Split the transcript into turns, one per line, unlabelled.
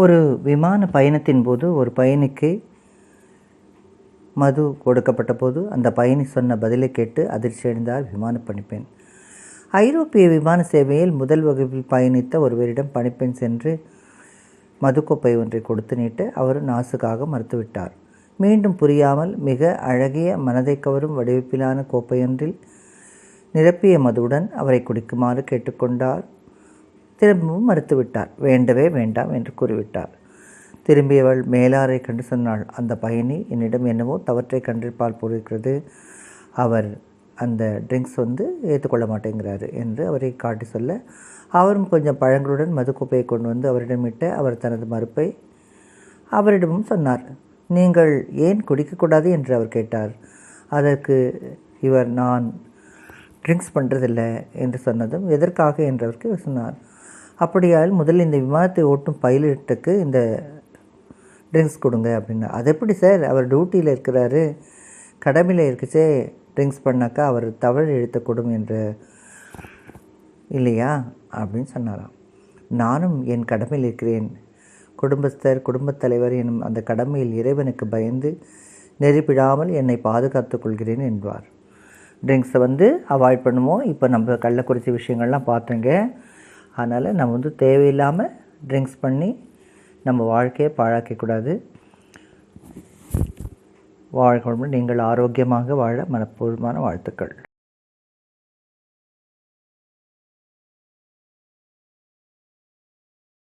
ஒரு விமான பயணத்தின் போது ஒரு பயணிக்கு மது கொடுக்கப்பட்ட போது அந்த பயணி சொன்ன பதிலை கேட்டு அதிர்ச்சியடைந்தார் விமான பணிப்பெண் ஐரோப்பிய விமான சேவையில் முதல் வகுப்பில் பயணித்த ஒருவரிடம் பணிப்பெண் சென்று மதுக்கோப்பை ஒன்றை கொடுத்து நீட்டு அவர் நாசுக்காக மறுத்துவிட்டார். மீண்டும் புரியாமல் மிக அழகிய மனதை கவரும் வடிவப்பிலான கோப்பையொன்றில் நிரப்பிய மதுவுடன் அவரை குடிக்குமாறு கேட்டுக்கொண்டார். திரும்பவும் மறுத்துவிட்டார் வேண்டவே வேண்டாம் என்று கூறிவிட்டார் திரும்பியவள் மேலாரை கண்டு சொன்னாள் அந்த பயணி என்னிடம் என்னவோ தவற்றை கண்டிருப்பால் போலிருக்கிறது. அவர் அந்த ட்ரிங்க்ஸ் வந்து ஏற்றுக்கொள்ள மாட்டேங்கிறாரு என்று அவரை காட்டி சொல்ல அவரும் கொஞ்சம் பழங்களுடன் மதுக்கோப்பையை கொண்டு வந்து அவரிடமிட்ட அவர் தனது மறுப்பை அவரிடமும் சொன்னார். நீங்கள் ஏன் குடிக்கக்கூடாது என்று அவர் கேட்டார். அதற்கு இவர் நான் ட்ரிங்க்ஸ் பண்ணுறதில்ல என்று சொன்னதும் எதற்காக? என்றவருக்கு சொன்னார். அப்படியால் முதல்ல இந்த விமானத்தை ஓட்டும் பைலட்டுக்கு இந்த ட்ரிங்க்ஸ் கொடுங்க அப்படின்னா. அது எப்படி சார்? அவர் டியூட்டியில் இருக்கிறாரு. கடமையில் இருக்குச்சே ட்ரிங்க்ஸ் பண்ணாக்கா அவர் தவறு இழுத்தக்கூடும் என்று. இல்லையா? அப்படின்னு சொன்னாராம். நானும் என் கடமையில் இருக்கிறேன். குடும்பஸ்தர் குடும்பத் தலைவர் எனும் அந்த கடமையில் இறைவனுக்கு பயந்து நெறிப்பிடாமல் என்னை பாதுகாத்து கொள்கிறேன் என்பார். ட்ரிங்க்ஸை வந்து அவாய்ட் பண்ணுவோம். இப்போ நம்ம கள்ளக்குறிச்சி விஷயங்கள்லாம் பார்த்தோங்க அதனால் நம்ம வந்து தேவையில்லாமல் ட்ரிங்க்ஸ் பண்ணி நம்ம வாழ்க்கையை பாழாக்கக்கூடாது. வாழ்க்கை நீங்கள் ஆரோக்கியமாக வாழ மனப்பூர்வமான வாழ்த்துக்கள்.